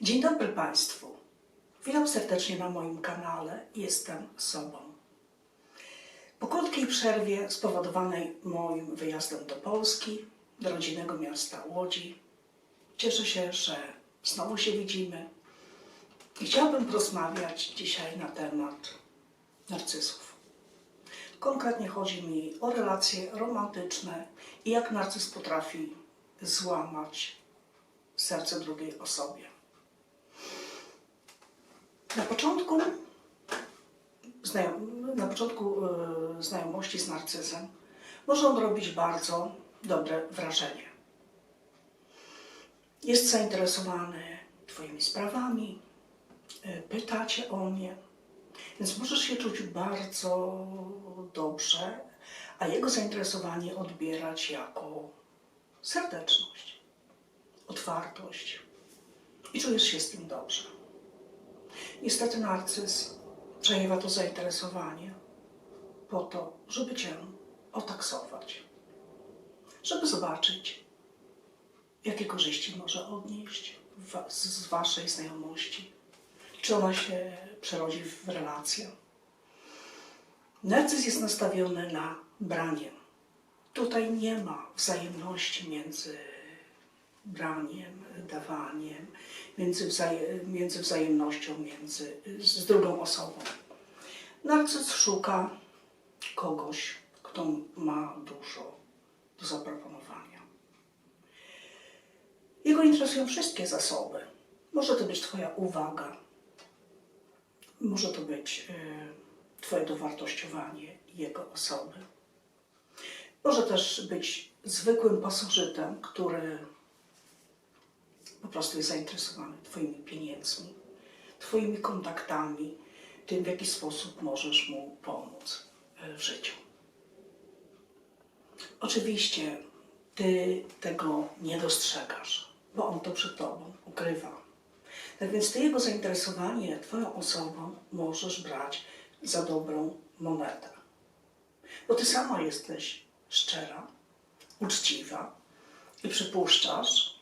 Dzień dobry Państwu. Witam serdecznie na moim kanale Jestem sobą. Po krótkiej przerwie spowodowanej moim wyjazdem do Polski, do rodzinnego miasta Łodzi, cieszę się, że znowu się widzimy i chciałabym porozmawiać dzisiaj na temat narcyzów. Konkretnie chodzi mi o relacje romantyczne i jak narcyz potrafi złamać serce drugiej osobie. Na początku, na początku e, znajomości z narcyzem może on robić bardzo dobre wrażenie. Jest zainteresowany Twoimi sprawami, e, pyta Cię o nie, więc możesz się czuć bardzo dobrze, a jego zainteresowanie odbierać jako serdeczność, otwartość i czujesz się z tym dobrze. Niestety narcyz przejawa to zainteresowanie po to, żeby cię otaksować, żeby zobaczyć, jakie korzyści może odnieść z waszej znajomości, czy ona się przerodzi w relację. Narcyz jest nastawiony na branie. Tutaj nie ma wzajemności między braniem, dawaniem, między, wzaje, między wzajemnością między, z drugą osobą. Narcyz szuka kogoś, kto ma dużo do zaproponowania. Jego interesują wszystkie zasoby. Może to być Twoja uwaga, może to być y, Twoje dowartościowanie jego osoby. Może też być zwykłym pasożytem, który po prostu jest zainteresowany Twoimi pieniędzmi, Twoimi kontaktami, tym w jaki sposób możesz mu pomóc e, w życiu. Oczywiście Ty tego nie dostrzegasz, bo on to przed Tobą ukrywa. Tak więc Ty jego zainteresowanie Twoją osobą możesz brać za dobrą monetę. Bo Ty sama jesteś szczera, uczciwa i przypuszczasz,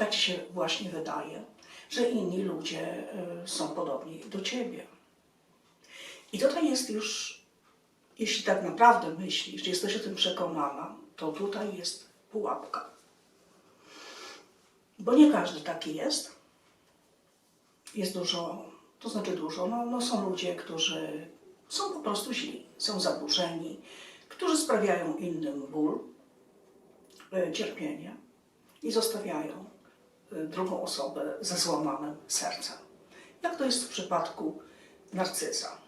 tak ci się właśnie wydaje, że inni ludzie y, są podobni do ciebie. I tutaj jest już, jeśli tak naprawdę myślisz, jesteś o tym przekonana, to tutaj jest pułapka. Bo nie każdy taki jest. Jest dużo, to znaczy dużo, no, no są ludzie, którzy są po prostu źli, są zaburzeni, którzy sprawiają innym ból, y, cierpienie i zostawiają drugą osobę ze złamanym sercem. Jak to jest w przypadku narcyza.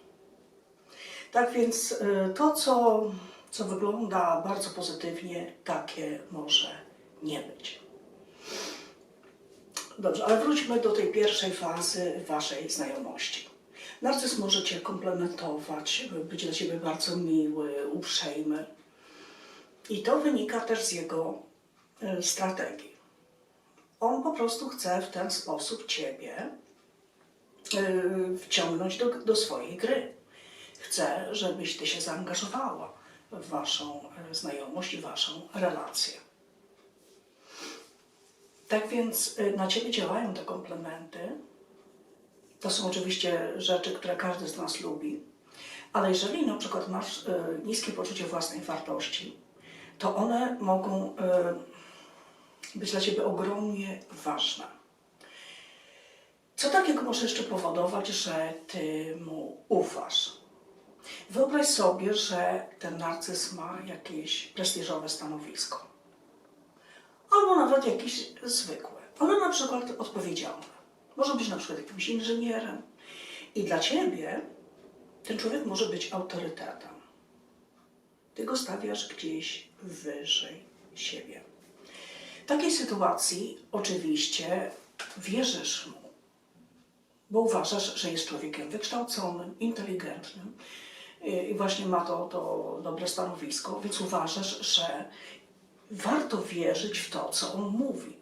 Tak więc y, to, co, co wygląda bardzo pozytywnie, takie może nie być. Dobrze, ale wróćmy do tej pierwszej fazy Waszej znajomości. Narcyz może Cię komplementować, być dla Ciebie bardzo miły, uprzejmy. I to wynika też z jego y, strategii. On po prostu chce w ten sposób Ciebie y, wciągnąć do, do swojej gry. Chce, żebyś Ty się zaangażowała w Waszą y, znajomość i Waszą relację. Tak więc y, na Ciebie działają te komplementy. To są oczywiście rzeczy, które każdy z nas lubi. Ale jeżeli na przykład masz niskie poczucie własnej wartości, to one mogą być dla Ciebie ogromnie ważne. Co takiego może jeszcze powodować, że Ty mu ufasz? Wyobraź sobie, że ten narcyz ma jakieś prestiżowe stanowisko. Albo nawet jakieś zwykłe, ale na przykład odpowiedzialne. Może być na przykład jakimś inżynierem. I dla Ciebie ten człowiek może być autorytetem. Ty go stawiasz gdzieś wyżej siebie. W takiej sytuacji oczywiście wierzysz mu, bo uważasz, że jest człowiekiem wykształconym, inteligentnym y, i właśnie ma to, to dobre stanowisko, więc uważasz, że warto wierzyć w to, co on mówi.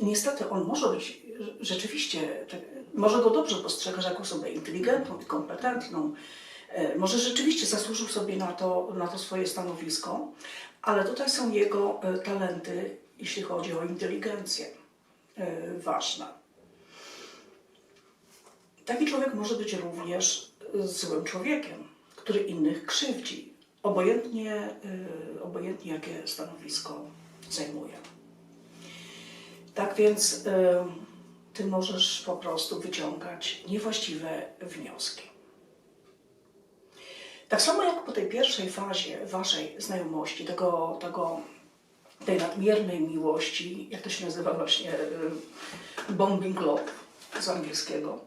Niestety on może być rzeczywiście, może go dobrze postrzegasz jako osobę inteligentną i kompetentną, może rzeczywiście zasłużył sobie na to, na to swoje stanowisko, ale tutaj są jego e, talenty, jeśli chodzi o inteligencję. e, ważna. Taki człowiek może być również złym człowiekiem, który innych krzywdzi, obojętnie, obojętnie jakie stanowisko zajmuje. Tak więc ty możesz po prostu wyciągać niewłaściwe wnioski. Tak samo jak po tej pierwszej fazie waszej znajomości, tego, tego, tej nadmiernej miłości, jak to się nazywa właśnie, y, bombing love z angielskiego,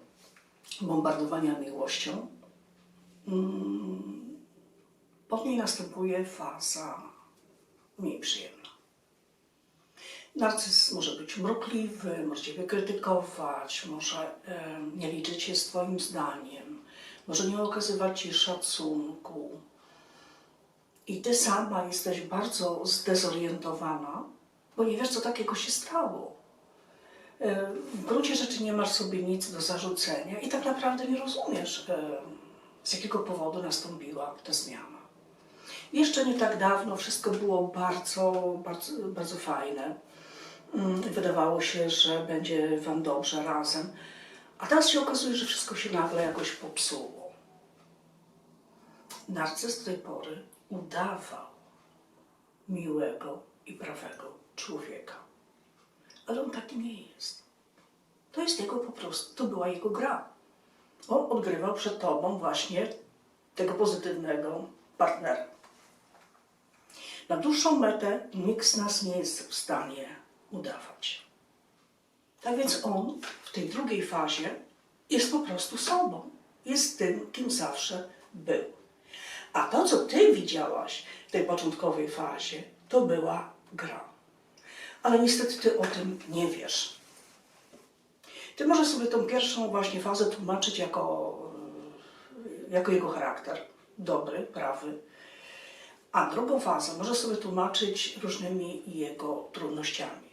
bombardowania miłością, mm, po niej następuje faza mniej przyjemna. Narcyz może być mrukliwy, może Ciebie krytykować, może nie liczyć się z Twoim zdaniem, może nie okazywać Ci szacunku. I Ty sama jesteś bardzo zdezorientowana, bo nie wiesz, co takiego się stało. E, W gruncie rzeczy nie masz sobie nic do zarzucenia i tak naprawdę nie rozumiesz, e, z jakiego powodu nastąpiła ta zmiana. Jeszcze nie tak dawno wszystko było bardzo, bardzo, bardzo fajne. Mm, Wydawało się, że będzie Wam dobrze razem, a teraz się okazuje, że wszystko się nagle jakoś popsuło. Narcyz tej pory udawał miłego i prawego człowieka, ale on taki nie jest. To jest jego po prostu, to była jego gra. On odgrywał przed Tobą właśnie tego pozytywnego partnera. Na dłuższą metę nikt z nas nie jest w stanie udawać. Tak więc on w tej drugiej fazie jest po prostu sobą. Jest tym, kim zawsze był. A to, co ty widziałaś w tej początkowej fazie, to była gra. Ale niestety ty o tym nie wiesz. Ty możesz sobie tą pierwszą właśnie fazę tłumaczyć jako, jako jego charakter. Dobry, prawy. A drugą fazę może sobie tłumaczyć różnymi jego trudnościami.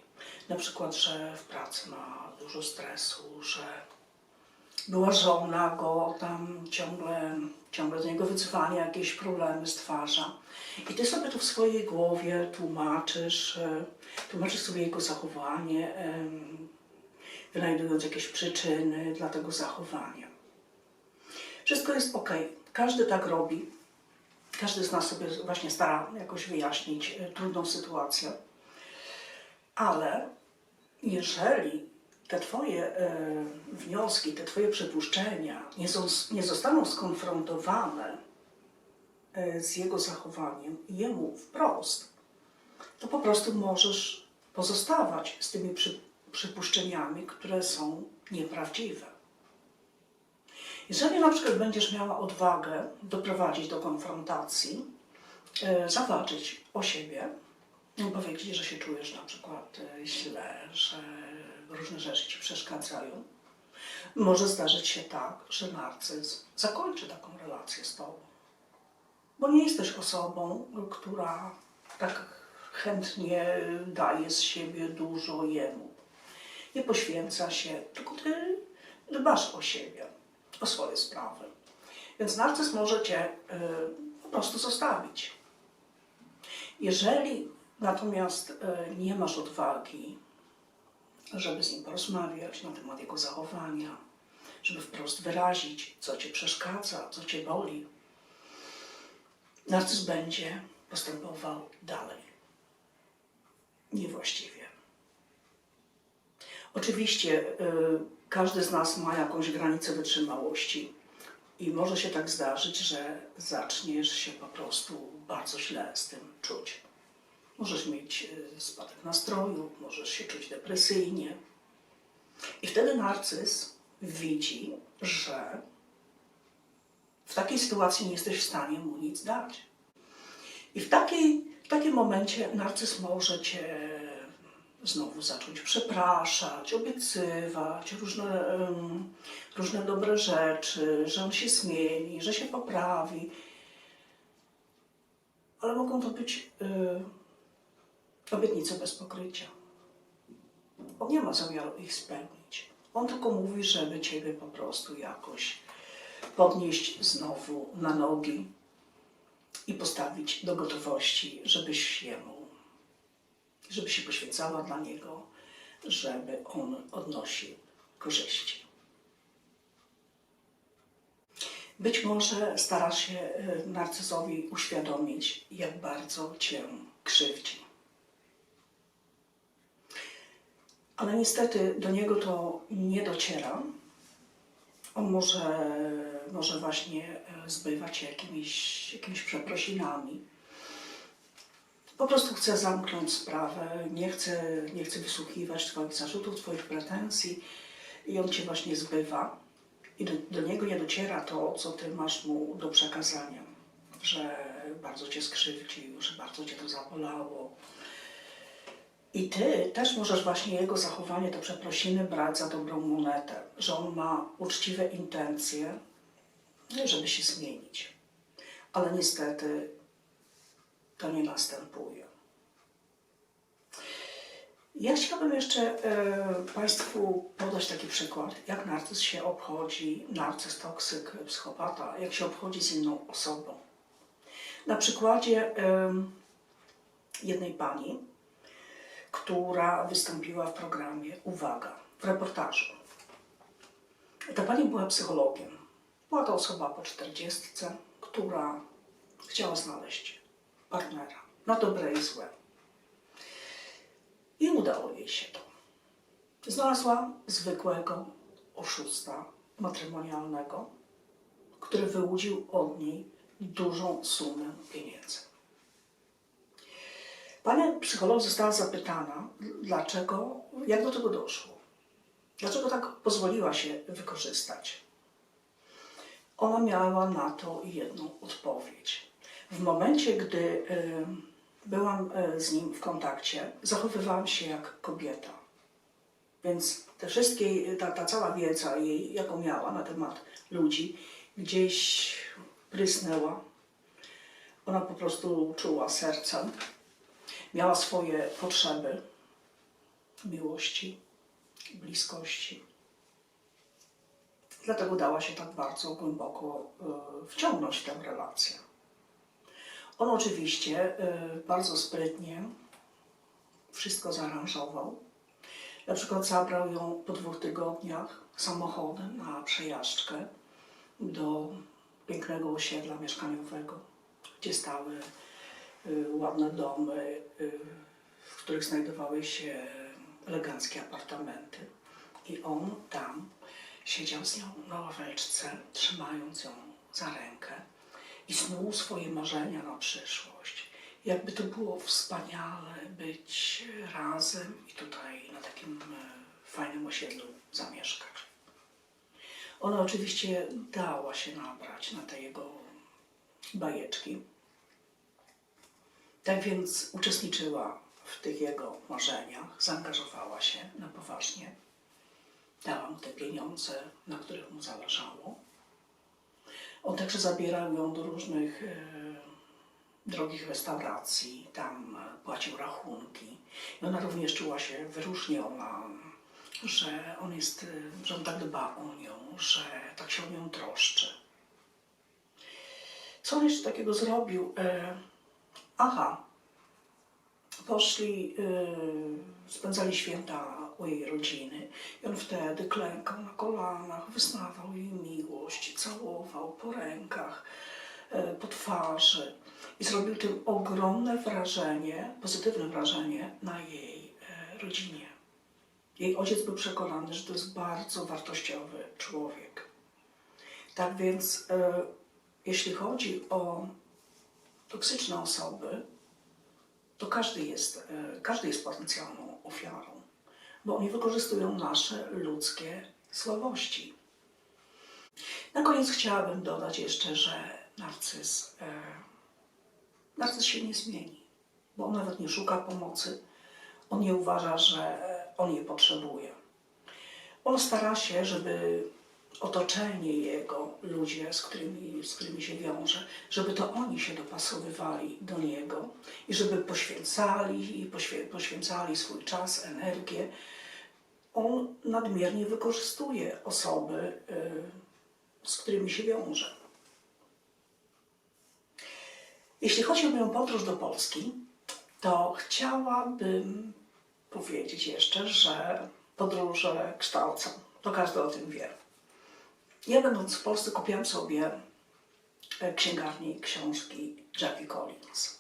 Na przykład, że w pracy ma dużo stresu, że była żona go tam ciągle, ciągle z niego wyzwania, jakieś problemy stwarza. I ty sobie to w swojej głowie tłumaczysz, e, tłumaczysz sobie jego zachowanie, wynajdując jakieś przyczyny dla tego zachowania. Wszystko jest ok. Każdy tak robi. Każdy z nas sobie właśnie stara jakoś wyjaśnić e, trudną sytuację. Ale jeżeli te Twoje e, wnioski, te Twoje przypuszczenia nie, zos- nie zostaną skonfrontowane e, z jego zachowaniem jemu wprost, to po prostu możesz pozostawać z tymi przy, przypuszczeniami, które są nieprawdziwe. Jeżeli na przykład będziesz miała odwagę doprowadzić do konfrontacji, e, o siebie, powiedzieć, że się czujesz na przykład e, źle, że różne rzeczy ci przeszkadzają, może zdarzyć się tak, że narcyz zakończy taką relację z tobą. Bo nie jesteś osobą, która tak chętnie daje z siebie dużo jemu. Nie poświęca się, tylko ty dbasz o siebie, o swoje sprawy. Więc narcyz może cię y, po prostu zostawić. Jeżeli natomiast y, nie masz odwagi, żeby z nim porozmawiać na temat jego zachowania, żeby wprost wyrazić, co cię przeszkadza, co cię boli, narcyz będzie postępował dalej. Niewłaściwie. Oczywiście y, każdy z nas ma jakąś granicę wytrzymałości i może się tak zdarzyć, że zaczniesz się po prostu bardzo źle z tym czuć. Możesz mieć y, spadek nastroju, możesz się czuć depresyjnie. I wtedy narcyz widzi, że w takiej sytuacji nie jesteś w stanie mu nic dać. I w, takiej, w takim momencie narcyz może cię znowu zacząć przepraszać, obiecywać różne, różne dobre rzeczy, że on się zmieni, że się poprawi. Ale mogą to być y, obietnice bez pokrycia. On nie ma zamiaru ich spełnić. On tylko mówi, żeby ciebie po prostu jakoś podnieść znowu na nogi i postawić do gotowości, żebyś jemu, żeby się poświęcała dla niego, żeby on odnosił korzyści. Być może starasz się y, narcyzowi uświadomić, jak bardzo cię krzywdzi. Ale niestety do niego to nie dociera. On może, może właśnie e, zbywać się jakimiś, jakimiś przeprosinami. Po prostu chce zamknąć sprawę, nie chce, nie chce wysłuchiwać Twoich zarzutów, Twoich pretensji i on Cię właśnie zbywa. I do, do niego nie dociera to, co Ty masz mu do przekazania, że bardzo Cię skrzywdził, że bardzo Cię to zabolało. I Ty też możesz właśnie jego zachowanie, te przeprosiny brać za dobrą monetę, że on ma uczciwe intencje, żeby się zmienić. Ale niestety to nie następuje. Ja chciałabym jeszcze e, Państwu podać taki przykład, jak narcyz się obchodzi, narcyz, toksyk, psychopata, jak się obchodzi z inną osobą. Na przykładzie jednej pani, która wystąpiła w programie Uwaga, w reportażu. Ta pani była psychologiem. Była to osoba po czterdziestce, która chciała znaleźć partnera na dobre i złe. I udało jej się to. Znalazła zwykłego oszusta matrymonialnego, który wyłudził od niej dużą sumę pieniędzy. Pani psycholog została zapytana, dlaczego, jak do tego doszło. Dlaczego tak pozwoliła się wykorzystać? Ona miała na to jedną odpowiedź. W momencie, gdy byłam y, z nim w kontakcie, zachowywałam się jak kobieta. Więc te wszystkie, ta, ta cała wiedza jej, jaką miała na temat ludzi, gdzieś prysnęła. Ona po prostu czuła sercem. Miała swoje potrzeby miłości, bliskości. Dlatego dała się tak bardzo głęboko y, wciągnąć w tę relację. On oczywiście y, bardzo sprytnie wszystko zaaranżował. Na przykład zabrał ją po dwóch tygodniach samochodem na przejażdżkę do pięknego osiedla mieszkaniowego, gdzie stały ładne domy, y, w których znajdowały się eleganckie apartamenty. I on tam siedział z nią na ławeczce, trzymając ją za rękę i snuł swoje marzenia na przyszłość. Jakby to było wspaniale być razem i tutaj na takim e, fajnym osiedlu zamieszkać. Ona oczywiście dała się nabrać na te jego bajeczki. Tak więc uczestniczyła w tych jego marzeniach, zaangażowała się na poważnie. Dała mu te pieniądze, na których mu zależało. On także zabierał ją do różnych e, drogich restauracji, tam e, płacił rachunki. I ona również czuła się wyróżniona, że on jest, e, że on tak dba o nią, że tak się o nią troszczy. Co on jeszcze takiego zrobił? Aha, poszli, y, spędzali święta u jej rodziny i on wtedy klękał na kolanach, wyznawał jej miłość, całował po rękach, y, po twarzy i zrobił tym ogromne wrażenie, pozytywne wrażenie na jej y, rodzinie. Jej ojciec był przekonany, że to jest bardzo wartościowy człowiek. Tak więc, jeśli chodzi o toksyczne osoby, to każdy jest, e, każdy jest potencjalną ofiarą, bo oni wykorzystują nasze ludzkie słabości. Na koniec chciałabym dodać jeszcze, że narcyz, e, narcyz się nie zmieni, bo on nawet nie szuka pomocy, on nie uważa, że on jej potrzebuje. On stara się, żeby otoczenie jego, ludzie, z którymi, z którymi się wiąże, żeby to oni się dopasowywali do niego i żeby poświęcali poświę, poświęcali swój czas, energię. On nadmiernie wykorzystuje osoby, y, z którymi się wiąże. Jeśli chodzi o moją podróż do Polski, to chciałabym powiedzieć jeszcze, że podróże kształcą. To każdy o tym wie. Ja będąc w Polsce kupiłam sobie e, księgarni książki Jackie Collins.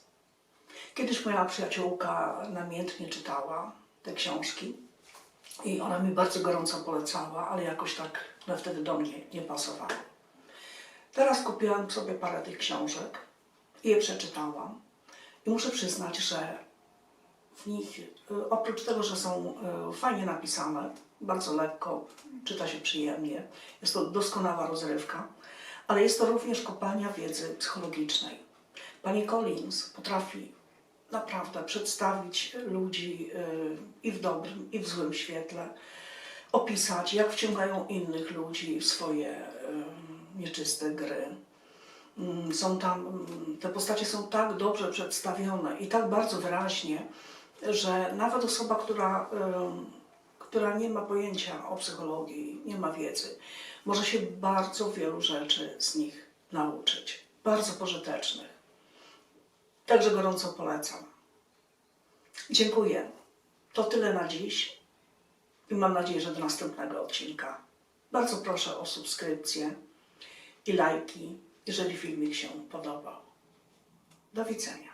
Kiedyś moja przyjaciółka namiętnie czytała te książki i ona mi bardzo gorąco polecała, ale jakoś tak no, wtedy do mnie nie pasowało. Teraz kupiłam sobie parę tych książek i je przeczytałam. I muszę przyznać, że w nich, y, oprócz tego, że są y, fajnie napisane, bardzo lekko, czyta się przyjemnie, jest to doskonała rozrywka, ale jest to również kopalnia wiedzy psychologicznej. Pani Collins potrafi naprawdę przedstawić ludzi y, i w dobrym, i w złym świetle, opisać, jak wciągają innych ludzi w swoje nieczyste gry. Mm, Są tam, mm, te postacie są tak dobrze przedstawione i tak bardzo wyraźnie, że nawet osoba, która, która nie ma pojęcia o psychologii, nie ma wiedzy, może się bardzo wielu rzeczy z nich nauczyć. Bardzo pożytecznych. Także gorąco polecam. Dziękuję. To tyle na dziś i mam nadzieję, że do następnego odcinka. Bardzo proszę o subskrypcję i lajki, jeżeli filmik się podobał. Do widzenia.